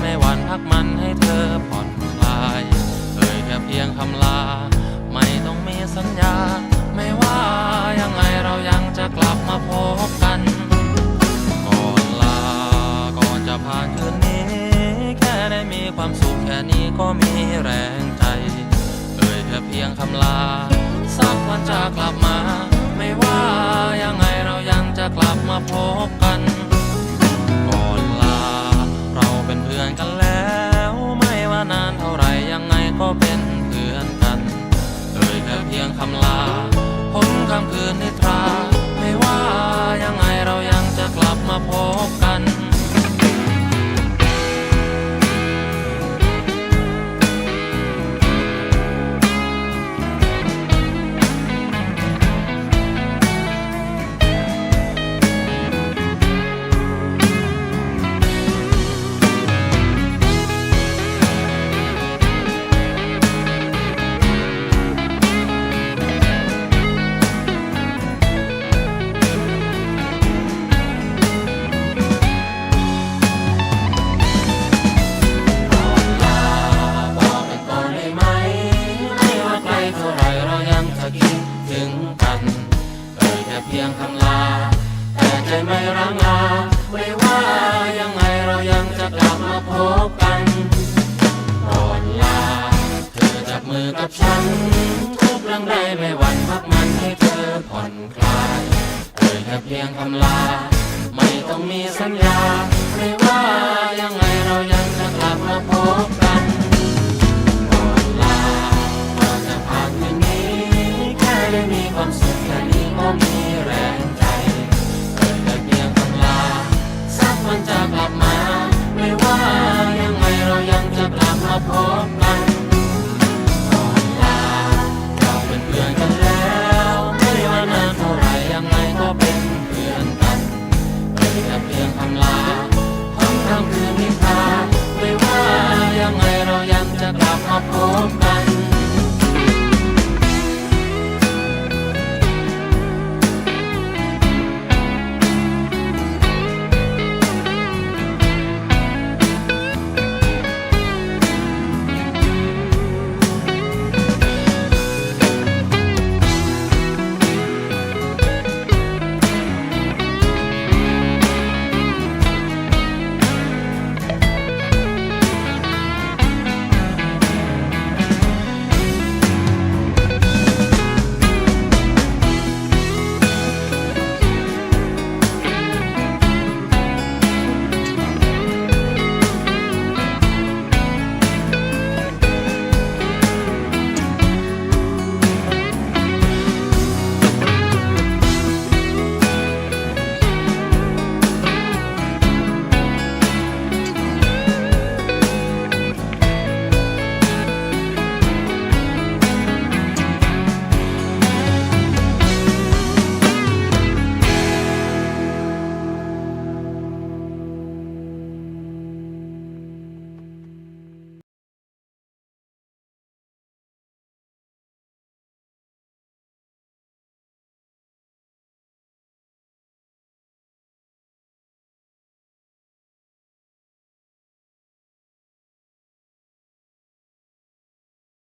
ไม่หวั่นพักมันให้เธอผ่อนคลาย เอ่ยแค่เพียงคำลา ไม่ต้องมีสัญญา ไม่ว่ายังไงเรายังจะกลับมาพบกัน ก่อนลา ก่อนจะผ่านคืนนี้ แค่ได้มีความสุขแค่นี้ก็มีแรงใจ เอ่ยแค่เพียงคำลา สักวันจะกลับมา ไม่ว่ายังไงเรายังจะกลับมาพบกัน อนกันแล้วไม่ว่านานเท่าไหรยังไงก็เป็นเพื่อนกันเอ่ยแค่เพียงคำลาพ้นคำคืนนิ พบกันก่อนลา เธอจับมือกับฉัน ทุกเรื่องใดไม่หวั่นพักมันให้เธอผ่อนคลายเอ่ยแค่เพียงคำลา ไม่ต้องมีสัญญา ไม่ว่ายังไงเรายังจะกลับมาพบกันก่อนลาก่อนจะผ่านคืนนี้แค่ได้มีความสุขแค่นี้ก็มี มาพบกันก่อนลาเราเป็นเพื่อนกันแล้ว ไม่ว่านานเท่าไหรยังไงก็เป็นเพื่อนกันเอ่ยแค่เพียงคำลาพ้นคำคืนนิทราไม่ว่ายังไงเรายังจะกลับมาพบ